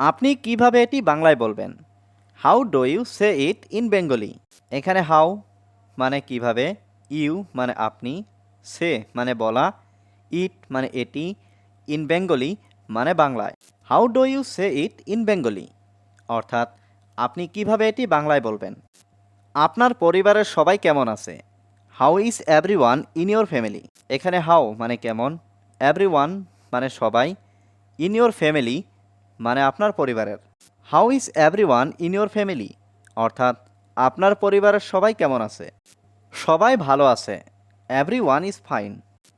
আপনি কীভাবে এটি বাংলায় বলবেন? How do you say it in Bengali এখানে হাউ মানে কীভাবে ইউ মানে আপনি সে মানে বলা ইট মানে এটি ইন বেঙ্গলি মানে বাংলায়। How do you say it in Bengali অর্থাৎ, আপনি কীভাবে এটি বাংলায় বলবেন? আপনার পরিবারের সবাই কেমন আছে? How is everyone in your family এখানে হাউ মানে কেমন? এভরি ওয়ান মানে সবাই ইন ইয়োর ফ্যামিলি মানে আপনার পরিবারের। How is everyone in your family অর্থাৎ, আপনার পরিবারের সবাই কেমন আছে? সবাই ভালো আছে। এভরি ওয়ান ইজ ফাইন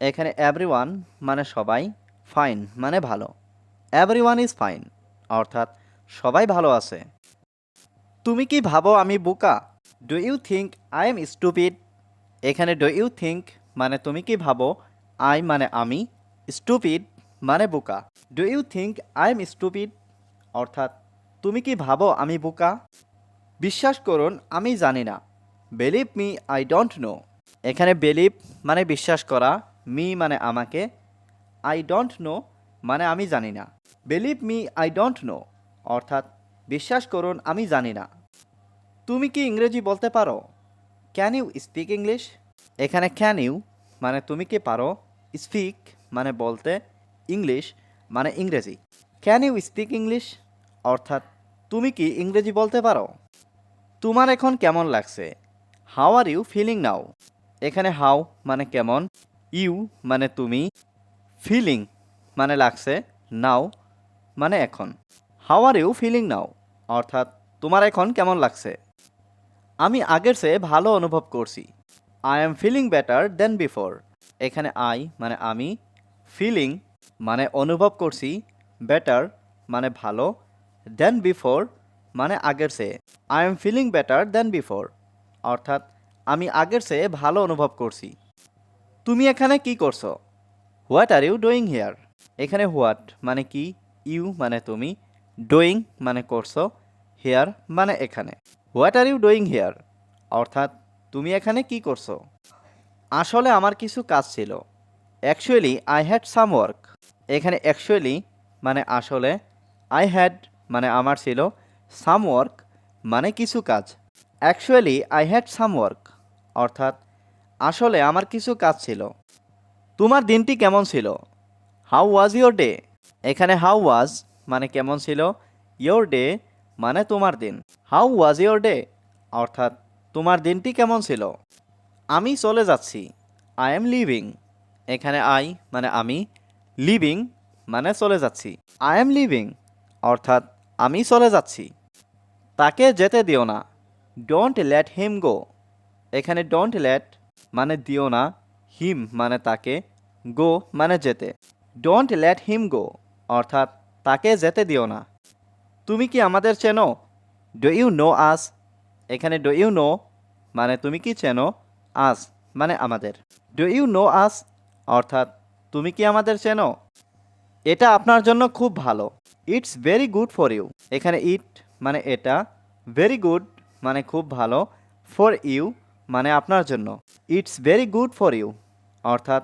এখানে এভরি ওয়ান মানে সবাই ফাইন মানে ভালো। এভরি ওয়ান ইজ ফাইন অর্থাৎ, সবাই ভালো আছে। তুমি কি ভাবো আমি বোকা? Do you think I am stupid এখানে ডু ইউ থিঙ্ক মানে তুমি কি ভাবো আই মানে আমি? স্টুপিড মানে বোকা। Do you think I am stupid অর্থাৎ, তুমি কি ভাবো আমি বোকা? বিশ্বাস করুন, আমি জানি না। Believe me I don't know এখানে বিলিভ মানে বিশ্বাস করা মি মানে আমাকে। আই ডোন্ট নো মানে আমি জানি না। Believe me I don't know অর্থাৎ, বিশ্বাস করুন, আমি জানি না। তুমি কি ইংরেজি বলতে পারো? ক্যান ইউ স্পিক ইংলিশ এখানে ক্যান ইউ মানে তুমি কি পারো? স্পিক মানে বলতে ইংলিশ মানে ইংরেজি। ক্যান ইউ স্পিক ইংলিশ অর্থাৎ, তুমি কি ইংরেজি বলতে পারো? তোমার এখন কেমন লাগছে? How are you feeling now এখানে হাউ মানে কেমন ইউ মানে তুমি ফিলিং মানে লাগছে নাও মানে এখন। How are you feeling now অর্থাৎ, তোমার এখন কেমন লাগছে? আমি আগের চেয়ে ভালো অনুভব করছি। I am feeling better than before এখানে আই মানে আমি ফিলিং মানে অনুভব করছি বেটার মানে ভালো দেন বিফোর মানে আগের চেয়ে। I am feeling better than before অর্থাৎ, আমি আগের চেয়ে ভালো অনুভব করছি। তুমি এখানে কি করছ? What are you doing here এখানে হোয়াট মানে কি? ইউ মানে তুমি। ডুইং মানে করছ। হেয়ার মানে এখানে। What are you doing here অর্থাৎ, তুমি এখানে কি করছ? আসলে আমার কিছু কাজ ছিল। Actually I had some work actually মানে আসলে আই হ্যাড মানে আমার ছিল সাম ওয়ার্ক মানে কিছু কাজ। Actually I had some work অর্থাৎ আসলে আমার কিছু কাজ ছিল। তোমার দিনটি কেমন ছিল? হাউ ওয়াজ ইয়োর ডে এখানে হাউ ওয়াজ মানে কেমন ছিল? ইয়োর ডে মানে তোমার দিন। হাউ ওয়াজ ইয়োর ডে অর্থাৎ তোমার দিনটি কেমন ছিল? আমি চলে যাচ্ছি। আই এম লিভিং এখানে আই মানে আমি লিভিং মানে চলে যাচ্ছি। আই এম লিভিং অর্থাৎ আমি চলে যাচ্ছি। তাকে যেতে দিও না। ডোন্ট লেট হিম গো এখানে ডোন্ট লেট মানে দিও না হিম মানে তাকে গো মানে যেতে। ডোন্ট লেট হিম গো অর্থাৎ তাকে যেতে দিও না। তুমি কি আমাদের চেনো? ডো ইউ নো আস এখানে ডো ইউ নো মানে তুমি কি চেনো? আস মানে আমাদের। ডো ইউ নো আস অর্থাৎ তুমি কি আমাদের চেনো? এটা আপনার জন্য খুব ভালো। It's very good for you এখানে ইট মানে এটা। ভেরি গুড মানে খুব ভালো। ফর ইউ মানে আপনার জন্য। It's very good for you অর্থাৎ,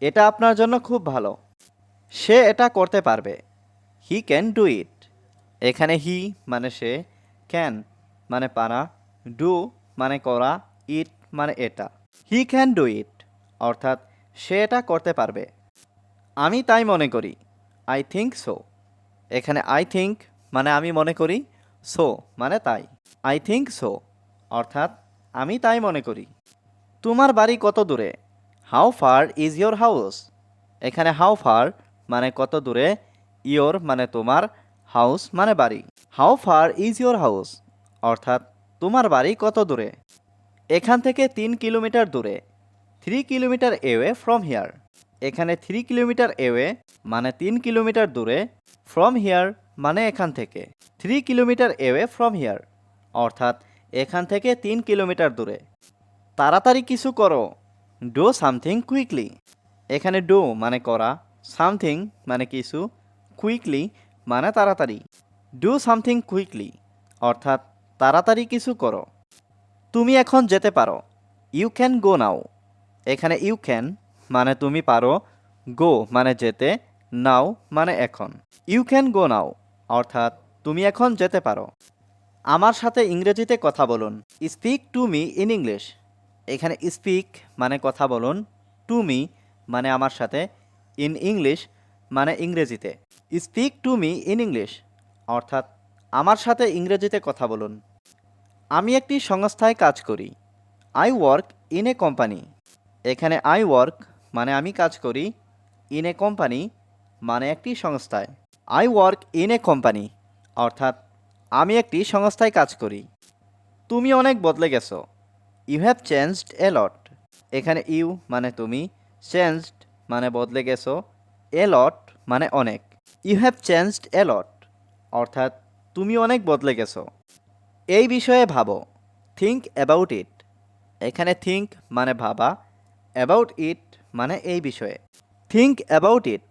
এটা আপনার জন্য খুব ভালো। সে এটা করতে পারবে। হি ক্যান ডু ইট এখানে হি মানে সে ক্যান মানে পারা। ডু মানে করা। ইট মানে এটা। হি ক্যান ডু ইট অর্থাৎ, সে এটা করতে পারবে। আমি তাই মনে করি। আই থিঙ্ক সো এখানে আই থিঙ্ক মানে আমি মনে করি সো মানে তাই। আই থিঙ্ক সো অর্থাৎ আমি তাই মনে করি। তোমার বাড়ি কত দূরে? How far is your house এখানে হাউ ফার মানে কত দূরে? ইয়োর মানে তোমার হাউস মানে বাড়ি। How far is your house অর্থাৎ তোমার বাড়ি কত দূরে? এখান থেকে তিন কিলোমিটার দূরে। Three kilometre away from here এখানে থ্রি কিলোমিটার এওয়ে মানে তিন কিলোমিটার দূরে ফ্রম হিয়ার মানে এখান থেকে। Three kilometre away from here অর্থাৎ এখান থেকে তিন কিলোমিটার দূরে। তাড়াতাড়ি কিছু করো। ডো সামথিং কুইকলি এখানে ডো মানে করা সামথিং মানে কিছু কুইকলি মানে তাড়াতাড়ি। ডু সামথিং কুইকলি অর্থাৎ তাড়াতাড়ি কিছু করো। তুমি এখন যেতে পারো। ইউ ক্যান গো নাও এখানে ইউ ক্যান মানে তুমি পারো গো মানে যেতে নাও মানে এখন। ইউ ক্যান গো নাও অর্থাৎ তুমি এখন যেতে পারো। আমার সাথে ইংরেজিতে কথা বলুন। Speak to me in English এখানে স্পিক মানে কথা বলুন টু মি মানে আমার সাথে ইন ইংলিশ মানে ইংরেজিতে। Speak to me in English অর্থাৎ আমার সাথে ইংরেজিতে কথা বলুন। আমি একটি সংস্থায় কাজ করি। I work in a company এখানে আই ওয়ার্ক মানে আমি কাজ করি ইন এ কোম্পানি মানে একটি সংস্থায়। I work in a company অর্থাৎ আমি একটি সংস্থায় কাজ করি। তুমি অনেক বদলে গেছো। You have changed a lot এখানে ইউ মানে তুমি চেঞ্জড মানে বদলে গেছো। এ লট মানে অনেক। You have changed a lot অর্থাৎ তুমি অনেক বদলে গেছো। এই বিষয়ে ভাবো। থিঙ্ক অ্যাবাউট ইট এখানে থিঙ্ক মানে ভাবা। অ্যাবাউট ইট মানে এই বিষয়ে। থিঙ্ক অ্যাবাউট ইট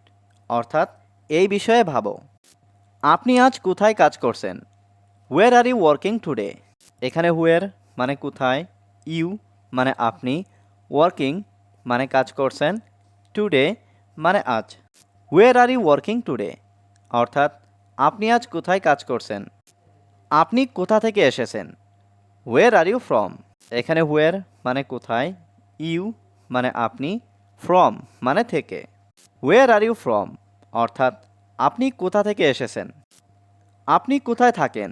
অর্থাৎ এই বিষয়ে ভাবো। আপনি আজ কোথায় কাজ করছেন? Where are you working today এখানে হুয়ের মানে কোথায়? ইউ মানে আপনি। ওয়ার্কিং মানে কাজ করছেন। টুডে মানে আজ। Where are you working today অর্থাৎ আপনি আজ কোথায় কাজ করছেন? আপনি কোথা থেকে এসেছেন? ওয়ের আর ইউ ফ্রম এখানে হুয়ের মানে কোথায়? ইউ মানে আপনি। ফ্রম মানে থেকে। ওয়ের আর ইউ ফ্রম অর্থাৎ, আপনি কোথা থেকে এসেছেন? আপনি কোথায় থাকেন?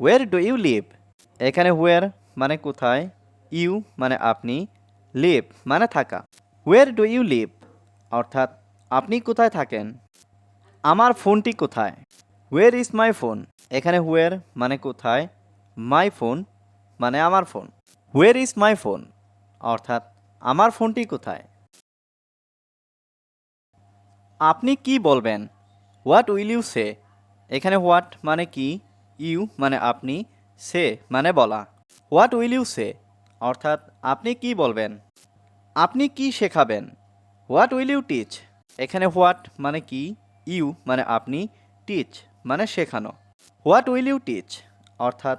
ওয়ের ডু ইউ লিভ এখানে ওয়ের মানে কোথায় ইউ মানে আপনি লিভ মানে থাকা। ওয়ের ডু ইউ লিভ অর্থাৎ, আপনি কোথায় থাকেন? আমার ফোনটি কোথায়? ওয়ের ইজ মাই ফোন এখানে ওয়ের মানে কোথায় মাই ফোন মানে আমার phone where is my phone অর্থাৎ, আমার ফোনটি কোথায়? আপনি কি বলবেন? হোয়াট উইল ইউ সে এখানে হোয়াট মানে কি? ইউ মানে আপনি। সে মানে বলা। হোয়াট উইল ইউ সে অর্থাৎ আপনি কি বলবেন? আপনি কি শেখাবেন? হোয়াট উইল ইউ টিচ এখানে হোয়াট মানে কি? ইউ মানে আপনি। টিচ মানে শেখানো। হোয়াট উইল ইউ টিচ অর্থাৎ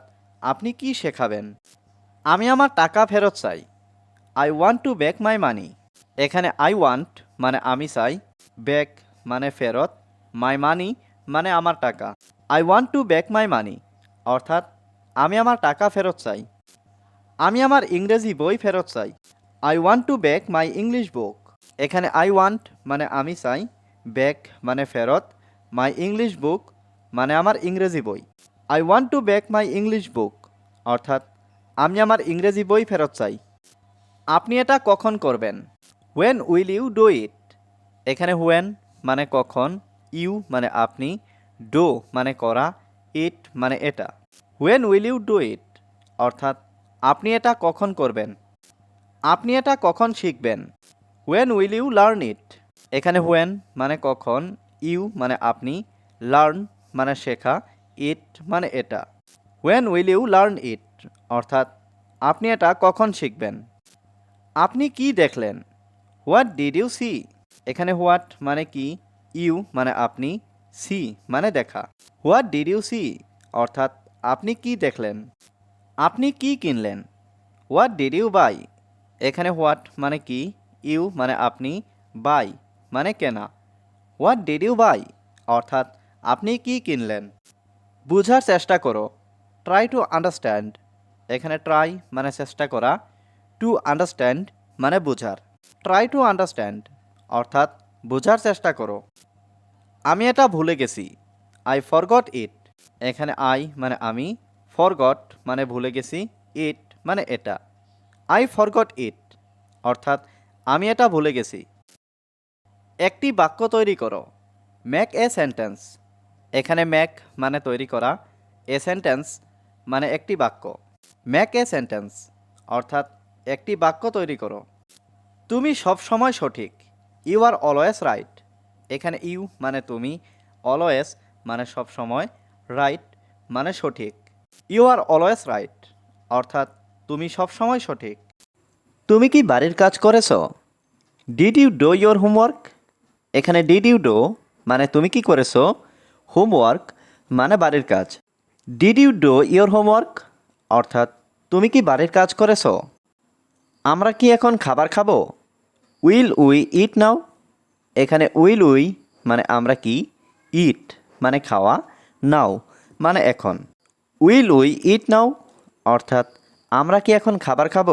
আপনি কি শেখাবেন? আমি আমার টাকা ফেরত চাই। I want to back my money এখানে আই ওয়ান্ট মানে আমি চাই। ব্যাক মানে ফেরত মাই মানি মানে আমার টাকা। I want to back my money অর্থাৎ আমি আমার টাকা ফেরত চাই। আমি আমার ইংরেজি বই ফেরত চাই। I want to back my English book এখানে আই ওয়ান্ট মানে আমি চাই ব্যাক মানে ফেরত মাই ইংলিশ বুক মানে আমার ইংরেজি বই। I want to back my English book অর্থাৎ আমি আমার ইংরেজি বই ফেরত চাই। আপনি এটা কখন করবেন? When will you do it এখানে হোয়েন মানে কখন, ইউ মানে আপনি, ডো মানে করা, ইট মানে এটা। When will you do it? অর্থাৎ, আপনি এটা কখন করবেন? আপনি এটা কখন শিখবেন? When will you learn it? এখানে হোয়েন মানে কখন, ইউ মানে আপনি, লার্ন মানে শেখা, ইট মানে এটা। When will you learn it? অর্থাৎ, আপনি এটা কখন শিখবেন? আপনি কি দেখলেন? What did you see? এখানে হোয়াট মানে কি? ইউ মানে আপনি সি মানে দেখা। হোয়াট ডিড ইউ সি অর্থাৎ আপনি কি দেখলেন? আপনি কি কিনলেন? হোয়াট ডিড ইউ বাই এখানে হোয়াট মানে কি? ইউ মানে আপনি বাই মানে কেনা। হোয়াট ডিড ইউ বাই অর্থাৎ আপনি কি কিনলেন? বুঝার চেষ্টা করো। ট্রাই টু আন্ডারস্ট্যান্ড এখানে ট্রাই মানে চেষ্টা করা। টু আন্ডারস্ট্যান্ড মানে বোঝার। ট্রাই টু আন্ডারস্ট্যান্ড অর্থাৎ বোঝার চেষ্টা করো। আমি এটা ভুলে গেছি। আই ফরগট ইট এখানে আই মানে আমি ফরগট মানে ভুলে গেছি ইট মানে এটা। আই ফরগট ইট অর্থাৎ আমি এটা ভুলে গেছি। একটি বাক্য তৈরি করো। ম্যাক এ সেন্টেন্স এখানে ম্যাক মানে তৈরি করা। এ সেন্টেন্স মানে একটি বাক্য। ম্যাক এ সেন্টেন্স অর্থাৎ একটি বাক্য তৈরি করো। তুমি সব সময় সঠিক। ইউ আর অলওয়েজ রাইট এখানে ইউ মানে তুমি অলওয়েজ মানে সব সময় রাইট মানে সঠিক। ইউ আর অলওয়েজ রাইট অর্থাৎ তুমি সব সময় সঠিক। তুমি কি বাড়ির কাজ করেছ? Did you do your homework এখানে ডিড ইউ ডো মানে তুমি কি করেছ? হোমওয়ার্ক মানে বাড়ির কাজ। Did you do your homework অর্থাৎ তুমি কি বাড়ির কাজ করেছ? আমরা কি এখন খাবার খাব? উইল উই ইট নাও এখানে উইল উই মানে আমরা কি? ইট মানে খাওয়া নাও মানে এখন। উইল উই ইট নাও অর্থাৎ আমরা কি এখন খাবার খাব?